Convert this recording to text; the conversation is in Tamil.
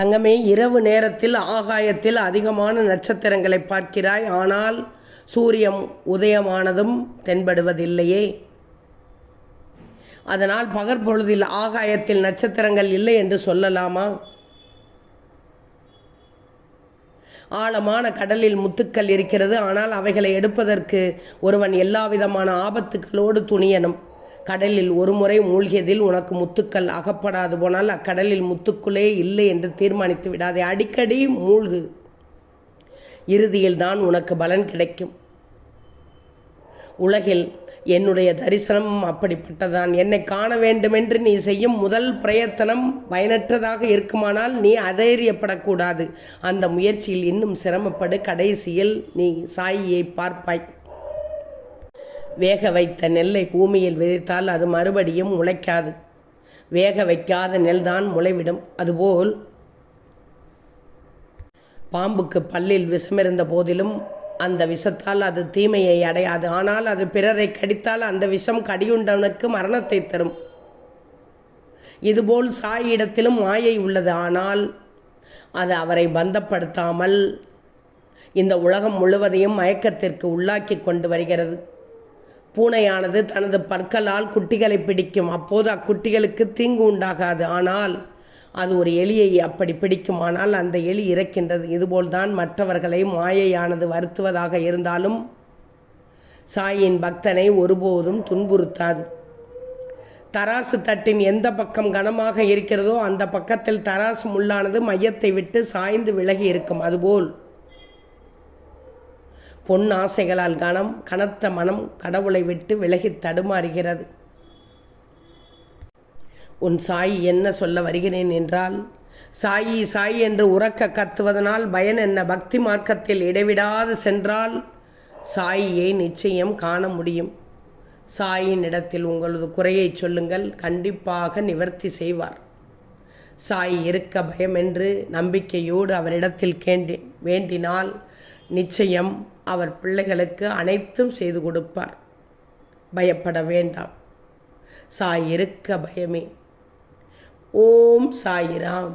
தங்கமே இரவு நேரத்தில் ஆகாயத்தில் அதிகமான நட்சத்திரங்களை பார்க்கிறாய். ஆனால் சூரியம் உதயமானதும் தென்படுவதில்லையே. அதனால் பகற்பொழுதில் ஆகாயத்தில் நட்சத்திரங்கள் இல்லை என்று சொல்லலாமா? ஆழமான கடலில் முத்துக்கள் இருக்கிறது. ஆனால் அவைகளை எடுப்பதற்கு ஒருவன் எல்லா விதமான ஆபத்துக்களோடு துணியனும் கடலில் ஒரு முறை மூழ்கியதில் உனக்கு முத்துக்கள் அகப்படாது போனால் அக்கடலில் முத்துக்களே இல்லை என்று தீர்மானித்து விடாதே. அடிக்கடி மூழ்கு. இறுதியில் தான் உனக்கு பலன் கிடைக்கும். உலகில் என்னுடைய தரிசனம் அப்படிப்பட்டதான். என்னை காண வேண்டுமென்று நீ செய்யும் முதல் பிரயத்தனம் பயனற்றதாக இருக்குமானால் நீ அதைரியப்படக்கூடாது. அந்த முயற்சியில் இன்னும் சிரமப்படு. கடைசியில் நீ சாயியை பார்ப்பாய். வேக வைத்த நெல்லை பூமியில் விதைத்தால் அது மறுபடியும் முளைக்காது. வேக வைக்காத நெல் தான் முளைவிடும். அதுபோல் பாம்புக்கு பல்லில் விஷமிருந்த போதிலும் அந்த விஷத்தால் அது தீமையை அடையாது. ஆனால் அது பிறரை கடித்தால் அந்த விஷம் கடியுண்டவனுக்கு மரணத்தை தரும். இதுபோல் சாயிடத்திலும் மாயை உள்ளது. ஆனால் அது அவரை பந்தப்படுத்தாமல் இந்த உலகம் முழுவதையும் மயக்கத்திற்கு உள்ளாக்கி கொண்டு வருகிறது. பூனையானது தனது பற்களால் குட்டிகளை பிடிக்கும். அப்போது அக்குட்டிகளுக்கு தீங்கு உண்டாகாது. ஆனால் அது ஒரு எலியை அப்படி பிடிக்குமானால் அந்த எலி இறக்கின்றது. இதுபோல்தான் மற்றவர்களை மாயையானது வருத்துவதாக இருந்தாலும் சாயின் பக்தனை ஒருபோதும் துன்புறுத்தாது. தராசு தட்டின் எந்த பக்கம் கனமாக இருக்கிறதோ அந்த பக்கத்தில் தராசு முள்ளானது மையத்தை விட்டு சாய்ந்து விலகி இருக்கும். அதுபோல் பொன் ஆசைகளால் கனம் கனத்த மனம் கடவுளை விட்டு விலகி தடுமாறுகிறது. உன் சாயி என்ன சொல்ல வருகிறேன் என்றால் சாயி சாய் என்று உறக்க கத்துவதனால் பயன் என்ன? பக்தி மார்க்கத்தில் இடைவிடாது சென்றால் சாயியை நிச்சயம் காண முடியும். சாயின் இடத்தில் உங்களது குறையை சொல்லுங்கள் கண்டிப்பாக நிவர்த்தி செய்வார். சாய் இருக்க பயம் என்று நம்பிக்கையோடு அவரிடத்தில் கேண்டி வேண்டினால் நிச்சயம் அவர் பிள்ளைகளுக்கு அனைத்தும் செய்து கொடுப்பார். பயப்பட வேண்டாம். சாய் இருக்க பயமே. ஓம் சாயிராம்.